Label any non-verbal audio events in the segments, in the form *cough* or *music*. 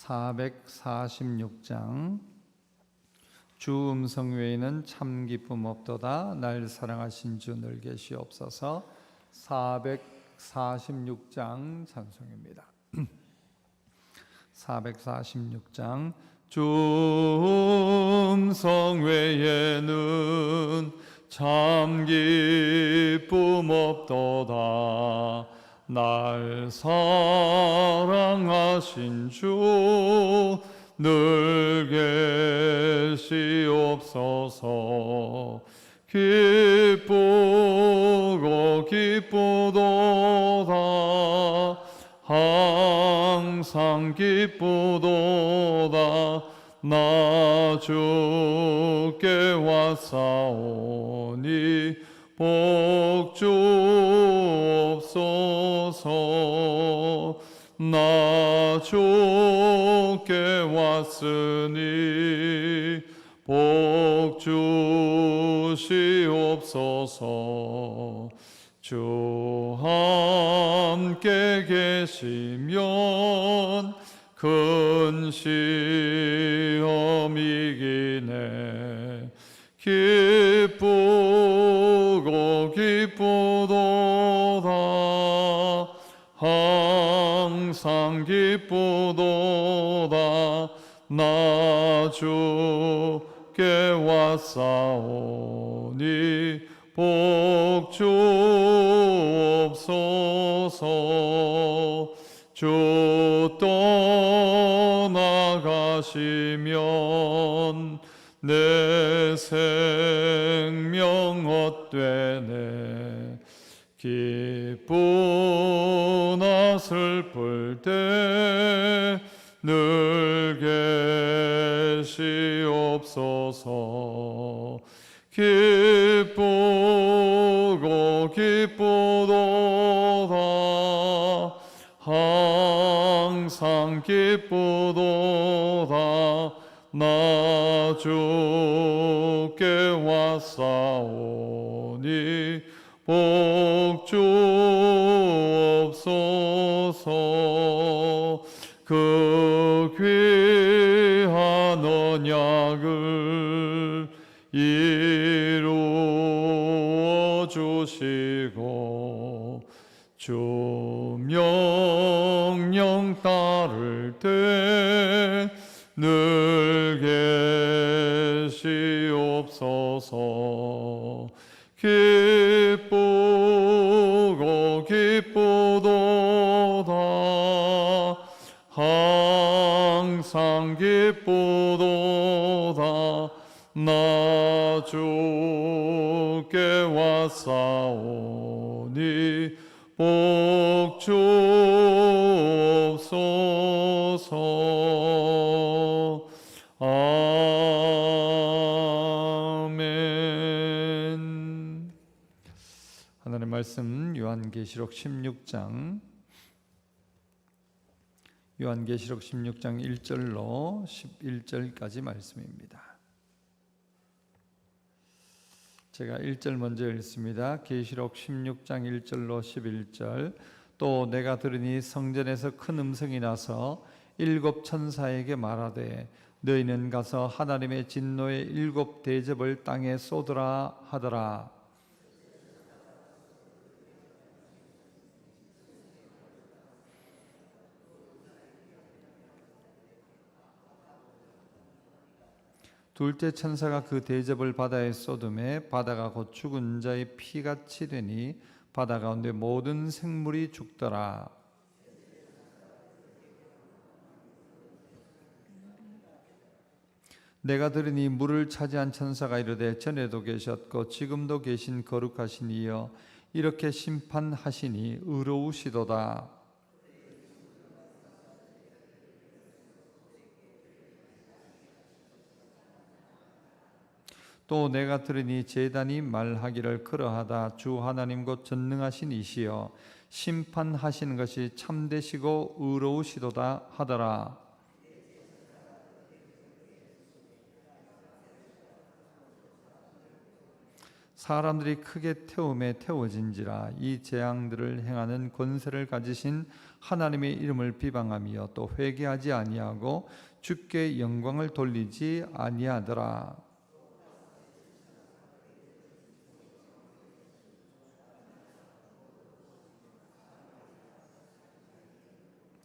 446장. 주 음성 외에는 참 기쁨 없도다. 날 사랑하신 *clears throat* 주 늘 계시옵소서. 446장 찬송입니다. 446장. 주 음성 외에는 참 기쁨 없도다 날 사랑하신 주 늘 계시옵소서. 기쁘고 기쁘도다. 항상 기쁘도다. 나 주께 왔사오니 복주옵소서. 나 주께 왔으니 복주시옵소서. 주 함께 계시면 큰 시험이기네. 기 항상 기쁘도다. 나 주께 왔사오니 복주옵소서. 주 떠나가시면 내 생명 기쁘나 슬플 때 늘 계시옵소서. 기쁘고 기쁘도다 항상 기쁘도다 나 주께 왔사오니 복주 그 귀한 언약을 이루어 주시고 주 기쁘도다. 나 주께 왔사오 복 주옵소서. 아멘. 하나님 말씀 요한계시록 16장 요한계시록 16장 1절로 11절까지 말씀입니다. 제가 1절 먼저 읽습니다. 계시록 16장 1절로 11절 또 내가 들으니 성전에서 큰 음성이 나서 일곱 천사에게 말하되 너희는 가서 하나님의 진노의 일곱 대접을 땅에 쏟으라 하더라. 둘째 천사가 그 대접을 바다에 쏟음에 바다가 곧 죽은 자의 피같이 되니 바다 가운데 모든 생물이 죽더라. 내가 들으니 물을 차지한 천사가 이르되 전에도 계셨고 지금도 계신 거룩하신 이여 이렇게 심판하시니 의로우시도다. 또 내가 들으니 제단이 말하기를 그러하다 주 하나님 곧 전능하신 이시여 심판하시는 것이 참되시고 의로우시도다 하더라. 사람들이 크게 태움에 태워진지라 이 재앙들을 행하는 권세를 가지신 하나님의 이름을 비방하며 또 회개하지 아니하고 주께 영광을 돌리지 아니하더라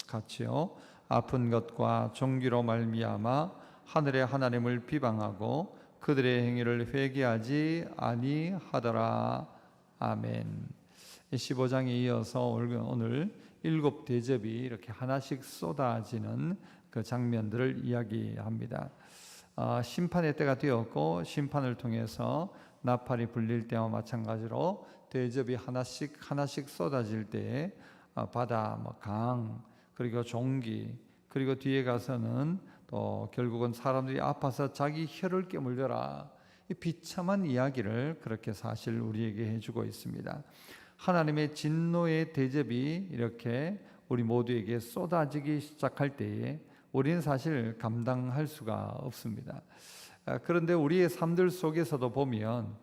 같이요. 아픈 것과 종기로 말미암아 하늘의 하나님을 비방하고 그들의 행위를 회개하지 아니하더라. 아멘. 15장에 이어서 오늘 일곱 대접이 이렇게 하나씩 쏟아지는 그 장면들을 이야기합니다. 아, 심판의 때가 되었고 심판을 통해서 나팔이 불릴 때와 마찬가지로 대접이 하나씩 하나씩 쏟아질 때에 아, 바다, 뭐 강, 그리고 종기 그리고 뒤에 가서는 또 결국은 사람들이 아파서 자기 혀를 깨물려라 이 비참한 이야기를 그렇게 사실 우리에게 해주고 있습니다. 하나님의 진노의 대접이 이렇게 우리 모두에게 쏟아지기 시작할 때에 우리는 사실 감당할 수가 없습니다. 아, 그런데 우리의 삶들 속에서도 보면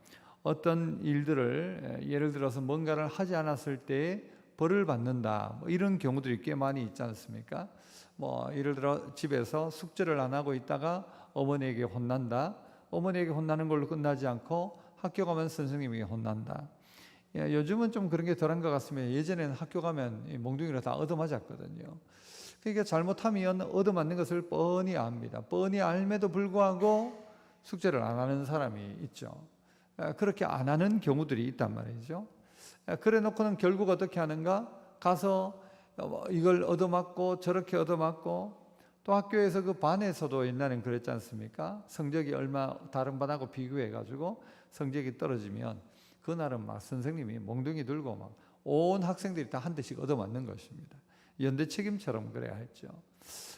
어떤 일들을 예를 들어서 뭔가를 하지 않았을 때 벌을 받는다. 뭐 이런 경우들이 꽤 많이 있지 않습니까? 뭐 예를 들어 집에서 숙제를 안 하고 있다가 어머니에게 혼난다. 어머니에게 혼나는 걸로 끝나지 않고 학교 가면 선생님에게 혼난다. 예, 요즘은 좀 그런 게 덜한 것 같으면 예전에는 학교 가면 몽둥이로 다 얻어맞았거든요. 그러니까 잘못하면 얻어맞는 것을 뻔히 압니다. 뻔히 알매도 불구하고 숙제를 안 하는 사람이 있죠. 예, 그렇게 안 하는 경우들이 있단 말이죠. 그래 놓고는 결국 어떻게 하는가? 가서 뭐 이걸 얻어맞고 저렇게 얻어맞고 또 학교에서 그 반에서도 옛날엔 그랬지 않습니까? 성적이 얼마 다른 반하고 비교해 가지고 성적이 떨어지면 그날은 막 선생님이 몽둥이 들고 막 온 학생들이 다 한 대씩 얻어맞는 것입니다. 연대 책임처럼 그래야 했죠.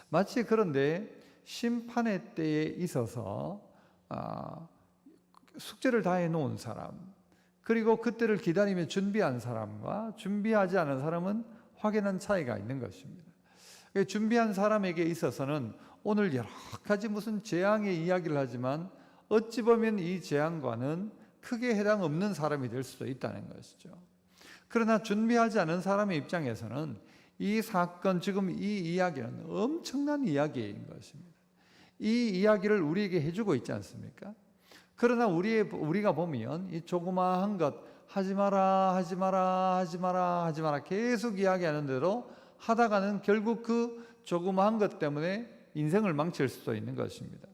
마치 그런데 심판의 때에 있어서 아, 숙제를 다 해놓은 사람, 그리고 그때를 기다리며 준비한 사람과 준비하지 않은 사람은 확연한 차이가 있는 것입니다. 준비한 사람에게 있어서는 오늘 여러 가지 무슨 재앙의 이야기를 하지만 어찌 보면 이 재앙과는 크게 해당 없는 사람이 될 수도 있다는 것이죠. 그러나 준비하지 않은 사람의 입장에서는 이 사건, 지금 이 이야기는 엄청난 이야기인 것입니다. 이 이야기를 우리에게 해주고 있지 않습니까? 그러나 우리 우리가 보면 이 조그마한 것 하지 마라, 하지 마라, 하지 마라, 하지 마라 계속 이야기하는데도 하다가는 결국 그 조그마한 것 때문에 인생을 망칠 수도 있는 것입니다.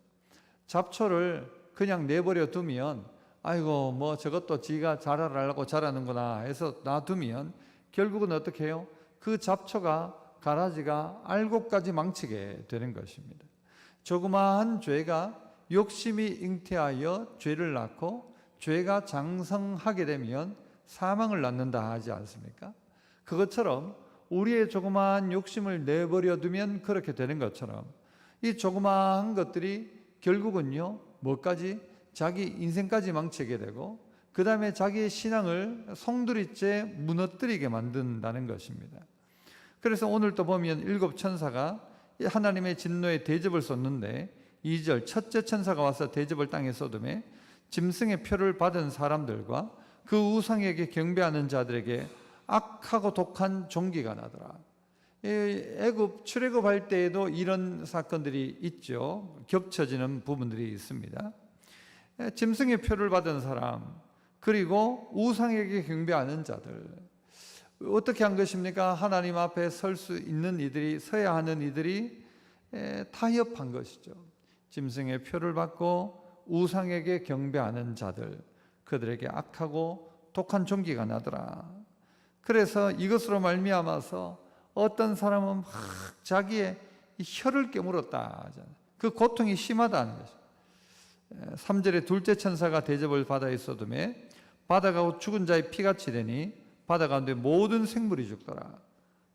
잡초를 그냥 내버려 두면 아이고 뭐 저것도 지가 자라려고 자라는구나 해서 놔두면 결국은 어떻게 해요? 그 잡초가 가라지가 알고까지 망치게 되는 것입니다. 조그마한 죄가 욕심이 잉태하여 죄를 낳고 죄가 장성하게 되면 사망을 낳는다 하지 않습니까? 그것처럼 우리의 조그마한 욕심을 내버려 두면 그렇게 되는 것처럼 이 조그마한 것들이 결국은요 뭐까지 자기 인생까지 망치게 되고 그 다음에 자기의 신앙을 송두리째 무너뜨리게 만든다는 것입니다. 그래서 오늘 또 보면 일곱 천사가 하나님의 진노에 대접을 쏟는데 2절 첫째 천사가 와서 대접을 땅에 쏟음에 짐승의 표를 받은 사람들과 그 우상에게 경배하는 자들에게 악하고 독한 종기가 나더라. 이 애굽 출애굽할 때에도 이런 사건들이 있죠. 겹쳐지는 부분들이 있습니다. 에, 짐승의 표를 받은 사람 그리고 우상에게 경배하는 자들 어떻게 한 것입니까? 하나님 앞에 설 수 있는 이들이 서야 하는 이들이 에, 타협한 것이죠. 짐승의 표를 받고 우상에게 경배하는 자들 그들에게 악하고 독한 종기가 나더라. 그래서 이것으로 말미암아서 어떤 사람은 막 자기의 이 혀를 깨물었다. 그 고통이 심하다는 것이죠. 3절에 둘째 천사가 대접을 받아 있어둠에 바다가 죽은 자의 피같이 되니 바다 가운데 모든 생물이 죽더라.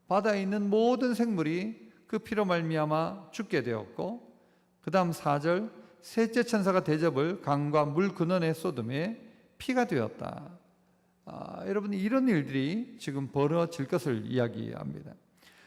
바다에 있는 모든 생물이 그 피로 말미암아 죽게 되었고 그 다음 4절 셋째 천사가 대접을 강과 물 근원에 쏟음에 피가 되었다. 아, 여러분 이런 일들이 지금 벌어질 것을 이야기합니다.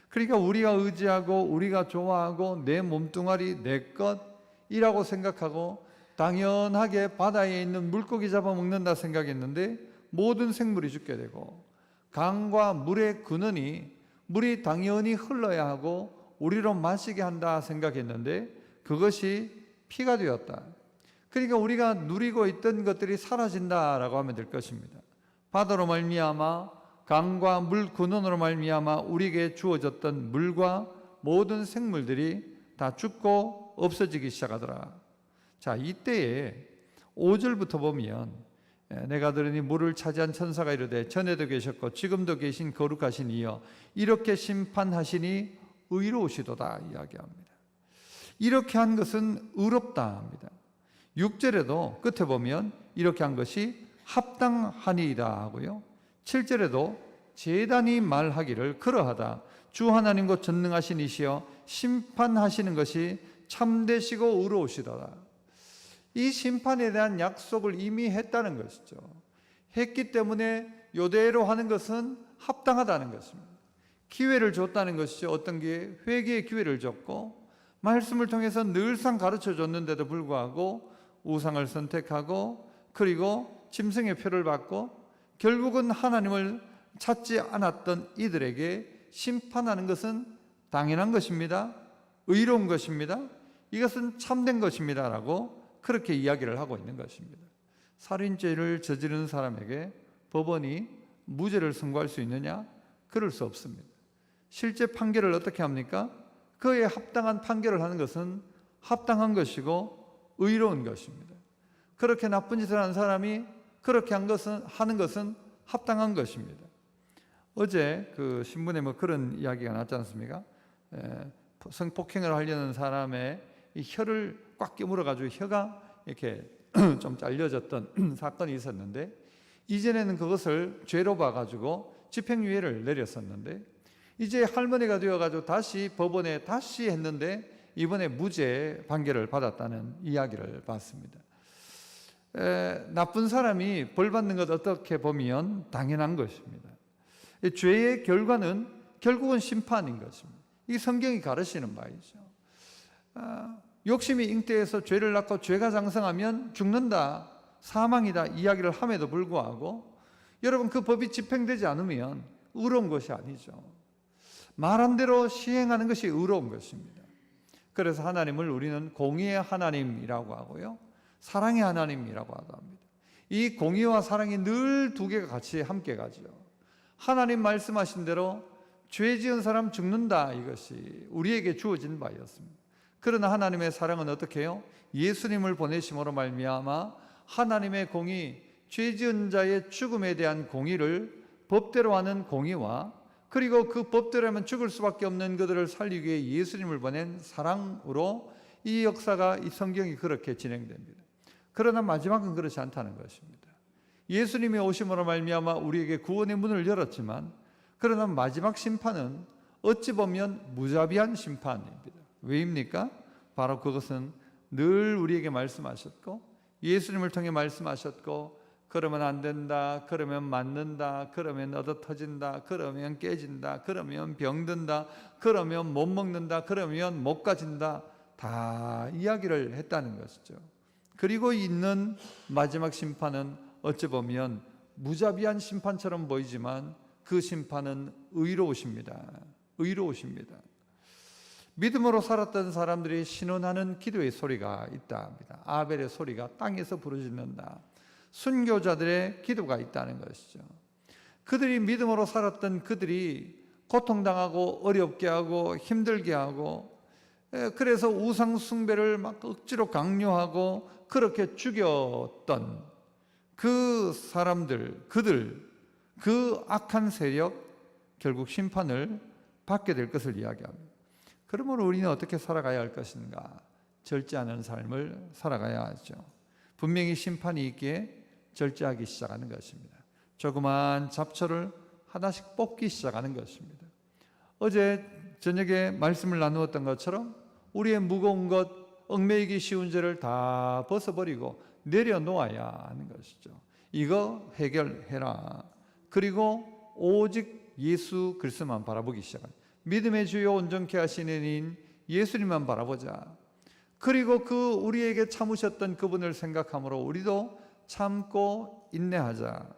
그러니까 우리가 의지하고 우리가 좋아하고 내 몸뚱아리 내 것이라고 생각하고 당연하게 바다에 있는 물고기 잡아먹는다 생각했는데 모든 생물이 죽게 되고 강과 물의 근원이 물이 당연히 흘러야 하고 우리로 마시게 한다 생각했는데 그것이 피가 되었다. 그러니까 우리가 누리고 있던 것들이 사라진다라고 하면 될 것입니다. 바다로 말미암아 강과 물 근원으로 말미암아 우리에게 주어졌던 물과 모든 생물들이 다 죽고 없어지기 시작하더라. 자, 이때에 5절부터 보면 에, 내가 들으니 물을 차지한 천사가 이르되 전에도 계셨고 지금도 계신 거룩하신 이여 이렇게 심판하시니 의로우시도다 이야기합니다. 이렇게 한 것은 의롭다 합니다. 6절에도 끝에 보면 이렇게 한 것이 합당하니이다 하고요. 7절에도 재단이 말하기를 그러하다. 주 하나님 곧 전능하신 이시여 심판하시는 것이 참되시고 의로우시도다. 이 심판에 대한 약속을 이미 했다는 것이죠. 했기 때문에 요대로 하는 것은 합당하다는 것입니다. 기회를 줬다는 것이죠. 어떤 게 회개의 기회를 줬고 말씀을 통해서 늘상 가르쳐 줬는데도 불구하고 우상을 선택하고 그리고 짐승의 표를 받고 결국은 하나님을 찾지 않았던 이들에게 심판하는 것은 당연한 것입니다. 의로운 것입니다. 이것은 참된 것입니다 라고 그렇게 이야기를 하고 있는 것입니다. 살인죄를 저지른 사람에게 법원이 무죄를 선고할 수 있느냐? 그럴 수 없습니다. 실제 판결을 어떻게 합니까? 그에 합당한 판결을 하는 것은 합당한 것이고 의로운 것입니다. 그렇게 나쁜 짓을 한 사람이 그렇게 한 것은 하는 것은 합당한 것입니다. 어제 그 신문에 뭐 그런 이야기가 났지 않습니까? 에, 성폭행을 하려는 사람의 이 혀를 꽉 깨물어 가지고 혀가 이렇게 *clears throat* 좀 잘려졌던 *clears throat* 사건이 있었는데 이전에는 그것을 죄로 봐 가지고 집행유예를 내렸었는데 이제 할머니가 되어 가지고 다시 법원에 다시 했는데 이번에 무죄 판결을 받았다는 이야기를 봤습니다. 에, 나쁜 사람이 벌 받는 것 어떻게 보면 당연한 것입니다. 이 죄의 결과는 결국은 심판인 것입니다. 이 성경이 가르치는 바이죠. 아, 욕심이 잉태해서 죄를 낳고 죄가 장성하면 죽는다, 사망이다 이야기를 함에도 불구하고 여러분 그 법이 집행되지 않으면 의로운 것이 아니죠. 말한 대로 시행하는 것이 의로운 것입니다. 그래서 하나님을 우리는 공의의 하나님이라고 하고요. 사랑의 하나님이라고 합니다. 이 공의와 사랑이 늘 두 개가 같이 함께 가죠. 하나님 말씀하신 대로 죄 지은 사람 죽는다 이것이 우리에게 주어진 바였습니다. 그러나 하나님의 사랑은 어떻게 해요? 예수님을 보내심으로 말미암아 하나님의 공의 죄 지은 자의 죽음에 대한 공의를 법대로 하는 공의와 그리고 그 법대로 하면 죽을 수밖에 없는 그들을 살리기 위해 예수님을 보낸 사랑으로 이 역사가 이 성경이 그렇게 진행됩니다. 그러나 마지막은 그렇지 않다는 것입니다. 예수님이 오심으로 말미암아 우리에게 구원의 문을 열었지만 그러나 마지막 심판은 어찌 보면 무자비한 심판입니다. 왜입니까? 바로 그것은 늘 우리에게 말씀하셨고 예수님을 통해 말씀하셨고 그러면 안 된다. 그러면 맞는다. 그러면 얻어 터진다. 그러면 깨진다. 그러면 병든다. 그러면 못 먹는다. 그러면 못 가진다. 다 이야기를 했다는 것이죠. 그리고 있는 마지막 심판은 어찌 보면 무자비한 심판처럼 보이지만 그 심판은 의로우십니다. 의로우십니다. 믿음으로 살았던 사람들이 신원하는 기도의 소리가 있다 합니다. 아벨의 소리가 땅에서 부르짖는다. 순교자들의 기도가 있다는 것이죠. 그들이 믿음으로 살았던 그들이 고통당하고 어렵게 하고 힘들게 하고 에, 그래서 우상 숭배를 막 억지로 강요하고 그렇게 죽였던 그 사람들, 그들, 그 악한 세력 결국 심판을 받게 될 것을 이야기합니다. 그러므로 우리는 어떻게 살아가야 할 것인가? 절제하는 삶을 살아가야 하죠. 분명히 심판이 있기에 절제하기 시작하는 것입니다. 조그만 잡초를 하나씩 뽑기 시작하는 것입니다. 어제 저녁에 말씀을 나누었던 것처럼 우리의 무거운 것, 얽매이기 쉬운 죄를 다 벗어버리고 내려놓아야 하는 것이죠. 이거 해결해라. 그리고 오직 예수 그리스도만 바라보기 시작합니다. 믿음의 주요 온전케 하시는 인 예수님만 바라보자. 그리고 그 우리에게 참으셨던 그분을 생각함으로 우리도 참고 인내하자.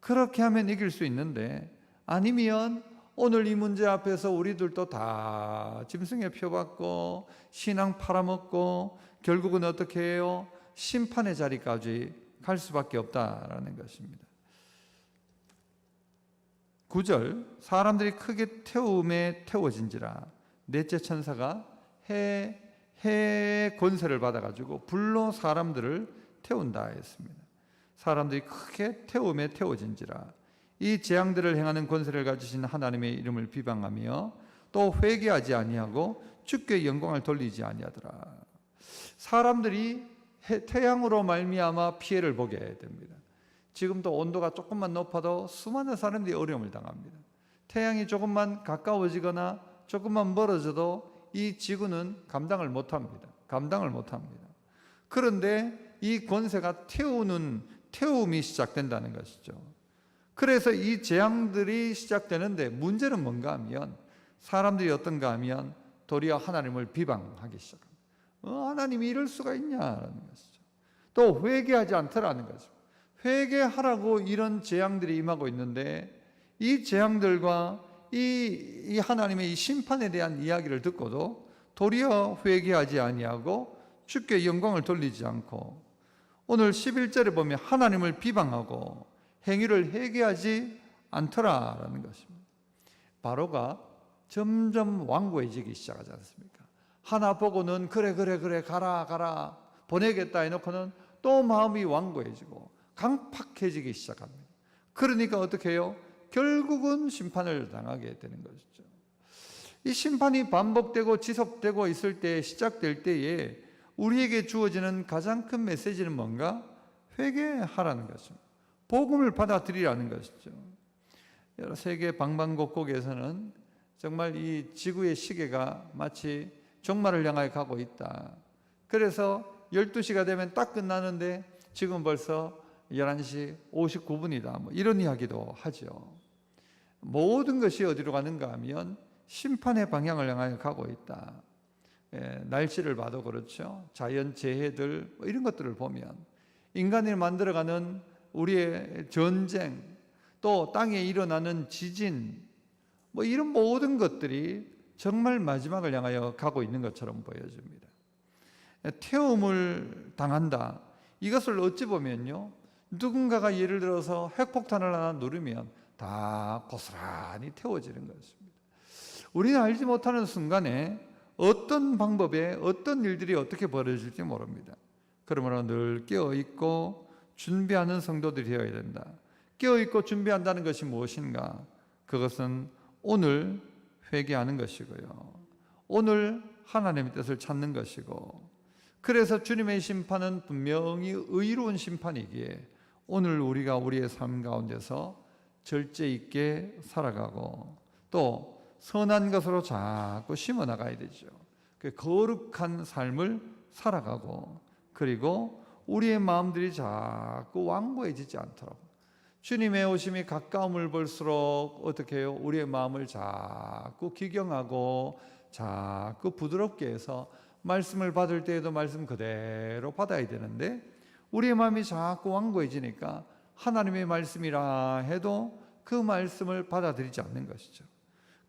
그렇게 하면 이길 수 있는데 아니면 오늘 이 문제 앞에서 우리들도 다 짐승에 표받고 신앙 팔아먹고 결국은 어떻게 해요? 심판의 자리까지 갈 수밖에 없다라는 것입니다. 9절 사람들이 크게 태움에 태워진지라 넷째 천사가 해, 해 권세를 받아 가지고 불로 사람들을 태운다 했습니다. 사람들이 크게 태움에 태워진지라 이 재앙들을 행하는 권세를 가지신 하나님의 이름을 비방하며 또 회개하지 아니하고 주께 영광을 돌리지 아니하더라. 사람들이 해- 태양으로 말미암아 피해를 보게 됩니다. 지금도 온도가 조금만 높아도 수많은 사람들이 어려움을 당합니다. 태양이 조금만 가까워지거나 조금만 멀어져도 이 지구는 감당을 못합니다. 감당을 못합니다. 그런데 이 권세가 태우는 태움이 시작된다는 것이죠. 그래서 이 재앙들이 시작되는데 문제는 뭔가 하면 사람들이 어떤가 하면 도리어 하나님을 비방하기 시작합니다. 어, 하나님이 이럴 수가 있냐라는 것이죠. 또 회개하지 않더라는 거죠. 회개하라고 이런 재앙들이 임하고 있는데 이 재앙들과 이, 이 하나님의 이 심판에 대한 이야기를 듣고도 도리어 회개하지 아니하고 주께 영광을 돌리지 않고 오늘 11절에 보면 하나님을 비방하고 행위를 회개하지 않더라라는 것입니다. 바로가 점점 완고해지기 시작하지 않습니까? 하나 보고는 그래 그래 그래 가라 가라 보내겠다 해놓고는 또 마음이 완고해지고 강팍해지기 시작합니다. 그러니까 어떻게 해요? 결국은 심판을 당하게 되는 것이죠. 이 심판이 반복되고 지속되고 있을 때 시작될 때에 우리에게 주어지는 가장 큰 메시지는 뭔가? 회개하라는 것입니다. 복음을 받아들이라는 것이죠. 여러 세계 방방곡곡에서는 정말 이 지구의 시계가 마치 종말을 향하여 가고 있다. 그래서 12시가 되면 딱 끝나는데 지금 벌써 11시 59분이다. 뭐 이런 이야기도 하죠. 모든 것이 어디로 가는가 하면 심판의 방향을 향하여 가고 있다. 예, 날씨를 봐도 그렇죠. 자연 재해들 뭐 이런 것들을 보면 인간이 만들어가는 우리의 전쟁 또 땅에 일어나는 지진 뭐 이런 모든 것들이 정말 마지막을 향하여 가고 있는 것처럼 보여집니다. 예, 태움을 당한다. 이것을 어찌 보면요. 누군가가 예를 들어서 핵폭탄을 하나 누르면 다 고스란히 태워지는 것입니다. 우리는 알지 못하는 순간에 어떤 방법에 어떤 일들이 어떻게 벌어질지 모릅니다. 그러므로 늘 깨어 있고 준비하는 성도들이 되어야 된다. 깨어 있고 준비한다는 것이 무엇인가? 그것은 오늘 회개하는 것이고요. 오늘 하나님의 뜻을 찾는 것이고 그래서 주님의 심판은 분명히 의로운 심판이기에 오늘 우리가 우리의 삶 가운데서 절제 있게 살아가고 또 선한 것으로 자꾸 심어 나가야 되죠. 그 거룩한 삶을 살아가고 그리고 우리의 마음들이 자꾸 완고해지지 않도록 주님의 오심이 가까움을 볼수록 어떻게 해요? 우리의 마음을 자꾸 기경하고 자꾸 부드럽게 해서 말씀을 받을 때에도 말씀 그대로 받아야 되는데 우리의 마음이 자꾸 완고해지니까 하나님의 말씀이라 해도 그 말씀을 받아들이지 않는 것이죠.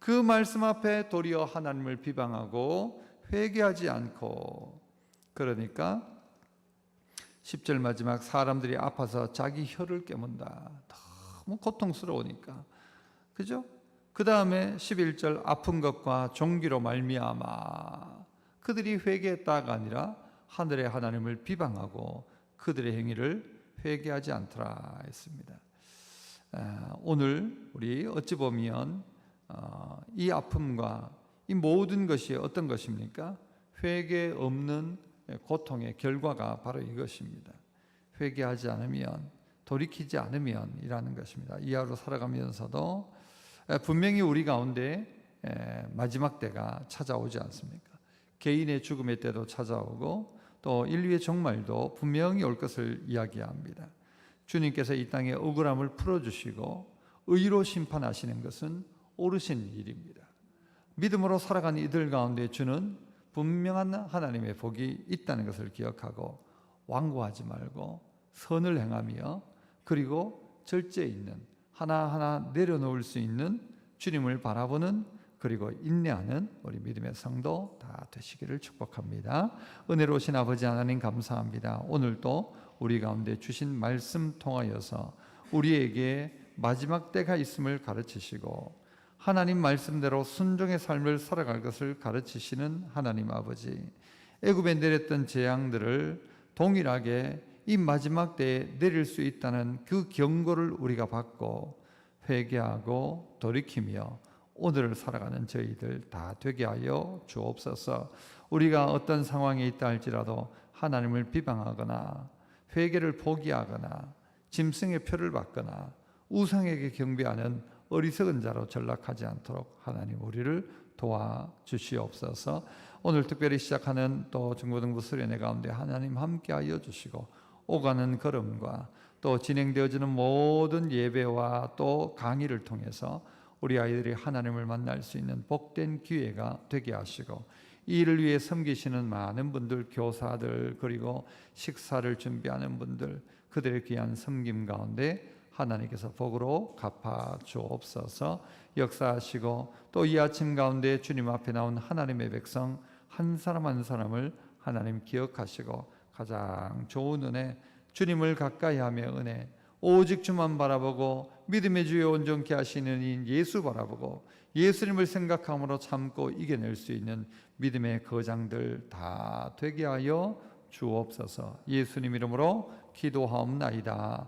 그 말씀 앞에 도리어 하나님을 비방하고 회개하지 않고 그러니까 10절 마지막 사람들이 아파서 자기 혀를 깨문다. 너무 고통스러우니까. 그죠? 그 다음에 11절 아픈 것과 종기로 말미암아 그들이 회개했다가 아니라 하늘의 하나님을 비방하고 그들의 행위를 회개하지 않더라 했습니다. 아, 오늘 우리 어찌 보면 어, 이 아픔과 이 모든 것이 어떤 것입니까? 회개 없는 고통의 결과가 바로 이것입니다. 회개하지 않으면 돌이키지 않으면이라는 것입니다. 이하로 살아가면서도 분명히 우리 가운데 마지막 때가 찾아오지 않습니까? 개인의 죽음의 때도 찾아오고 또 인류의 종말도 분명히 올 것을 이야기합니다. 주님께서 이 땅의 억울함을 풀어주시고 의로 심판하시는 것은 옳으신 일입니다. 믿음으로 살아가는 이들 가운데 주는 분명한 하나님의 복이 있다는 것을 기억하고 완고하지 말고 선을 행하며 그리고 절제 있는 하나하나 내려놓을 수 있는 주님을 바라보는 그리고 인내하는 우리 믿음의 성도 다 되시기를 축복합니다. 은혜로우신 아버지 하나님 감사합니다. 오늘도 우리 가운데 주신 말씀 통하여서 우리에게 마지막 때가 있음을 가르치시고 하나님 말씀대로 순종의 삶을 살아갈 것을 가르치시는 하나님 아버지. 애굽에 내렸던 재앙들을 동일하게 이 마지막 때에 내릴 수 있다는 그 경고를 우리가 받고 회개하고 돌이키며 오늘을 살아가는 저희들 다 되게 하여 주옵소서. 우리가 어떤 상황에 있다 할지라도 하나님을 비방하거나 회개를 포기하거나 짐승의 표를 받거나 우상에게 경배하는 어리석은 자로 전락하지 않도록 하나님 우리를 도와 주시옵소서. 오늘 특별히 시작하는 또 중고등부 수련회 가운데 하나님 함께하여 주시고 오가는 걸음과 또 진행되어지는 모든 예배와 또 강의를 통해서 우리 아이들이 하나님을 만날 수 있는 복된 기회가 되게 하시고 이 일을 위해 섬기시는 많은 분들 교사들 그리고 식사를 준비하는 분들 그들의 귀한 섬김 가운데 하나님께서 복으로 갚아 주옵소서 역사하시고 또 이 아침 가운데 주님 앞에 나온 하나님의 백성 한 사람 한 사람을 하나님 기억하시고 가장 좋은 은혜 주님을 가까이 하며 은혜 오직 주만 바라보고 믿음의 주여 온전케 하시는 인 예수 바라보고 예수님을 생각함으로 참고 이겨낼 수 있는 믿음의 거장들 다 되게 하여 주옵소서 예수님 이름으로 기도하옵나이다.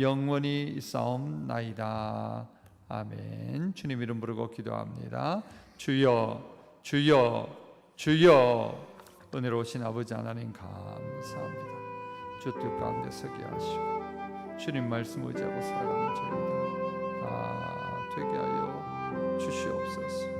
영원히 있사옵나이다. 아멘. 주님 이름 부르고 기도합니다. 주여, 주여, 주여. 은혜로우신 아버지 하나님 감사합니다. 주뜻 가운데 서게 하시고 주님 말씀 의지하고 살아가는 저희들 다 되게 하여 주시옵소서.